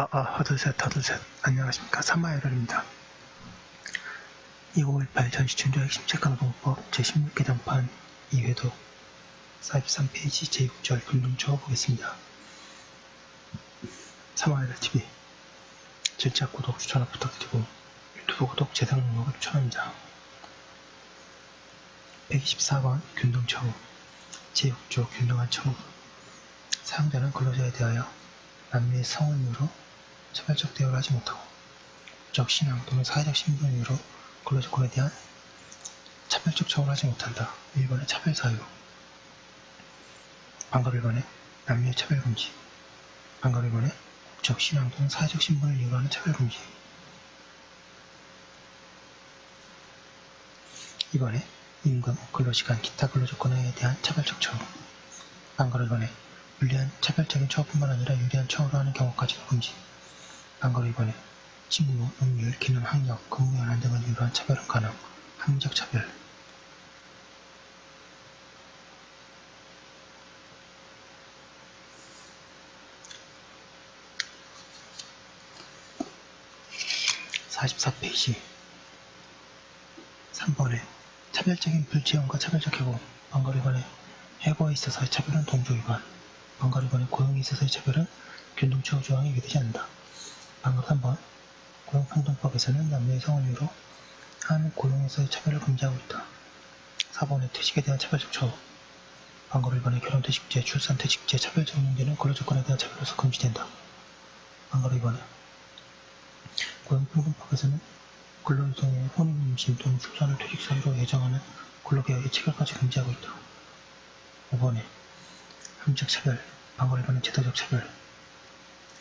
아, 아, 하둘셋, 하둘셋. 안녕하십니까. 삼마이럴입니다. 2518 전시춘조 핵심 체크노동법 제16개정판 2회독 43페이지 제6절 금융처 보겠습니다. 삼마이럴 TV 절차 구독 추천을 부탁드리고 유튜브 구독 재생 등록을 추천합니다. 124번 균등 처우 제6조 균등한 처우 사용자는 근로자에 대하여 남녀의 성을 이유로 차별적 대우를 하지 못하고 적 신앙 또는 사회적 신분 이유로 근로조건에 대한 차별적 처우를 하지 못한다. 1번의 차별 사유 방금 1번의 남녀의 차별 금지 방금 1번의 국적 신앙 또는 사회적 신분을 이유로 하는 차별 금지 2번에 임금, 근로시간, 기타 근로조건에 대한 차별적 처우 방금 1번에 불리한 차별적인 처우뿐만 아니라 유리한 처우로 하는 경우까지도 금지. 방거로 이번에 직무, 능률, 기능, 학력, 근무 연한 등을 이유로 한 차별은 가능. 합리적 차별. (44페이지) 3번에 차별적인 불지원과 차별적 해고 방거로 이번에 해고에 있어서의 차별은 동조 위반 방가루 간의 고용에 있어서의 차별은 균등처우 조항에 위배되지 않는다. 방금 3번 고용평등법에서는 남녀의 성을 이유로 한 고용에서의 차별을 금지하고 있다. 4번의 퇴직에 대한 차별적 처우 방가루 1번의 결혼 퇴직제, 출산 퇴직제, 차별적 문제는 근로조건에 대한 차별로서 금지된다. 방가루 2번에 고용평등법에서는 근로노동의 혼인, 임신 또는 출산을 퇴직 사유로 예정하는 근로계약의 체결까지 금지하고 있다. 5번에 함적 차별, 방어를 받는 제도적 차별,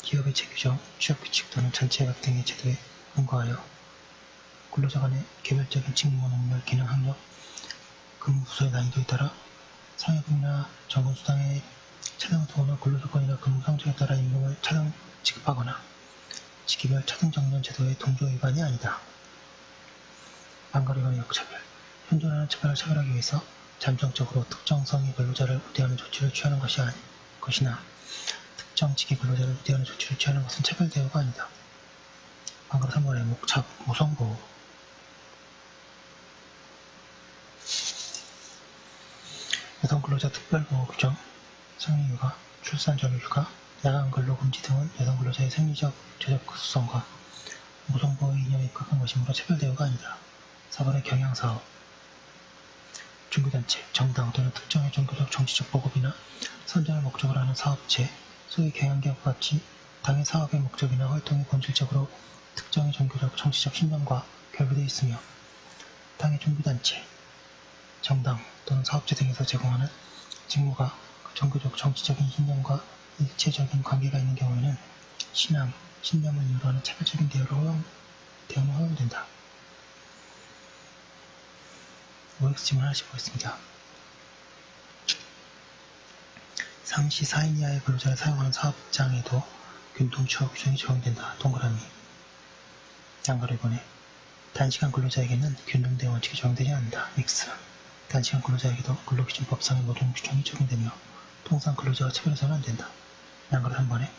기업의 제규정, 취업 규칙 또는 전체협 등의 제도에 근거하여 근로자 간의 개별적인 직무, 능력, 기능, 학력, 근무 부서의 난이도에 따라 상여금이나 정근수당의 차등 도나 근로조건이나 근무 상조에 따라 임금을 차등 지급하거나 시기별 차등 정년 제도의 동조 위반이 아니다. 방거리간의 역차별, 현존하는 차별을 차별하기 위해서 잠정적으로 특정 성의 근로자를 우대하는 조치를 취하는 것이 아니, 것이나 직위 근로자를 우대하는 조치를 취하는 것은 차별 대우가 아니다. 방금 3번의 목착, 모성보호 여성 근로자 특별보호 규정, 성인휴가, 출산 전후 휴가, 야간 근로 금지 등은 여성 근로자의 생리적, 죄적 급수성과 모성보호의 이념에 입각한 것이므로 차별 대우가 아니다. 4번의 경향사업 종교단체, 정당 또는 특정의 종교적 정치적 보급이나 선전을 목적으로 하는 사업체, 소위 경영기업과 같이 당의 사업의 목적이나 활동이 본질적으로 특정의 종교적 정치적 신념과 결부되어 있으며 당의 종교단체, 정당 또는 사업체 등에서 제공하는 직무가 그 종교적 정치적인 신념과 일체적인 관계가 있는 경우에는 신앙, 신념을 이유로 하는 차별적인 대우를 허용, 대우는 허용된다. OX 질문 하나씩 보겠습니다. 상시 4인 이하의 근로자를 사용하는 사업장에도 균등처우 규정이 적용된다. 동그라미. 양가로 이번에 단시간 근로자에게는 균등대 원칙이 적용되지 않는다. X. 단시간 근로자에게도 근로기준법상의 모든 규정이 적용되며 통상 근로자와 차별해서는 안 된다. 양가로 3번에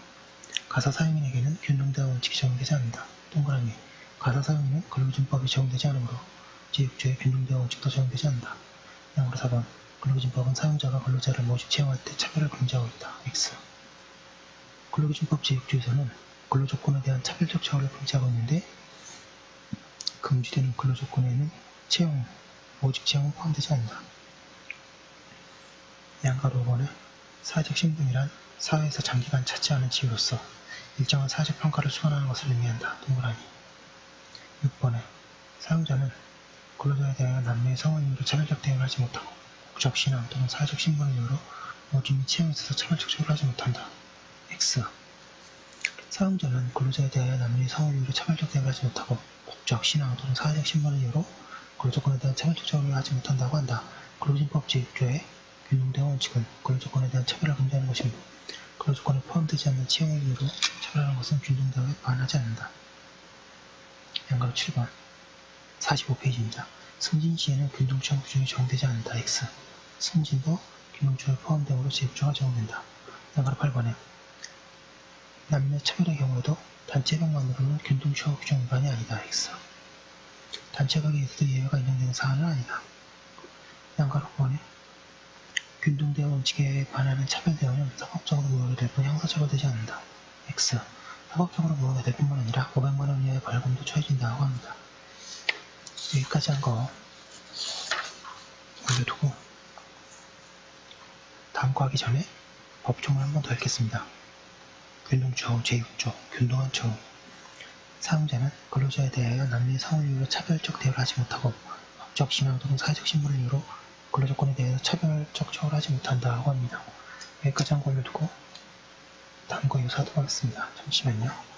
가사 사용인에게는 균등대 원칙이 적용되지 않는다. 동그라미. 가사 사용인은 근로기준법이 적용되지 않으므로 제6조의 균등대와 원칙도 적용되지 않는다. 양으로 4번 근로기준법은 사용자가 근로자를 모집 채용할 때 차별을 금지하고 있다. X 근로기준법 제6조에서는 근로조건에 대한 차별적 처우를 금지하고 있는데 금지되는 근로조건에는 채용, 모집 채용은 포함되지 않는다. 양가로 5번에 사회적 신분이란 사회에서 장기간 차지하는 지위로서 일정한 사회적 평가를 수반하는 것을 의미한다. 동그라미 6번에 사용자는 근로자에 대하여 남녀의 이유로 차별적 대응을 하지 못하고 국적 신앙 또는 사회적 신분을 이유로 모집 및 채용에 있어서 차별적 처우를 하지 못한다. X 사용자는 근로자에 대하여 남녀의 성을 이유로 차별적 대응을 하지 못하고 국적 신앙 또는 사회적 신분을 이유로 근로조건에 대한 차별적 처우를 하지 못한다고 한다. 근로진법 제6조의 균등대 원칙은 근로조건에 대한 차별을 금지하는 것이며 근로조건에 포함되지 않는 채용을 이유로 차별하는 것은 균등대에 반하지 않는다. 양가로 7번 45페이지입니다. 승진 시에는 균등처우 규정이 적용되지 않는다. X. 승진도 균등처우에 포함되므로 제6조가 적용된다. 양가로 8번에 남녀 차별의 경우에도 단체 협약만으로는 균등처우 규정 위반이 아니다. X. 단체 관계에서도 예외가 인정되는 사안은 아니다. 양가로 보내 균등대우 원칙에 반하는 차별 대우는 사법적으로 무효될 뿐 형사처벌되지 않는다. X. 사법적으로 무효가 될 뿐만 아니라 500만원 이하의 벌금도 처해진다고 합니다. 여기까지 한 거 올려두고 다음 거 하기 전에 법조문 한번 더 읽겠습니다. 균등처우 제6조 균등한 처우 사용자는 근로자에 대하여 남녀의 성을 이유로 차별적 대우를 하지 못하고 법적 신앙 또는 사회적 신분을 이유로 근로조건에 대해서 차별적 처우를 하지 못한다고 합니다. 여기까지 한 거 올려두고 다음 거 유사하도록 하겠습니다. 잠시만요.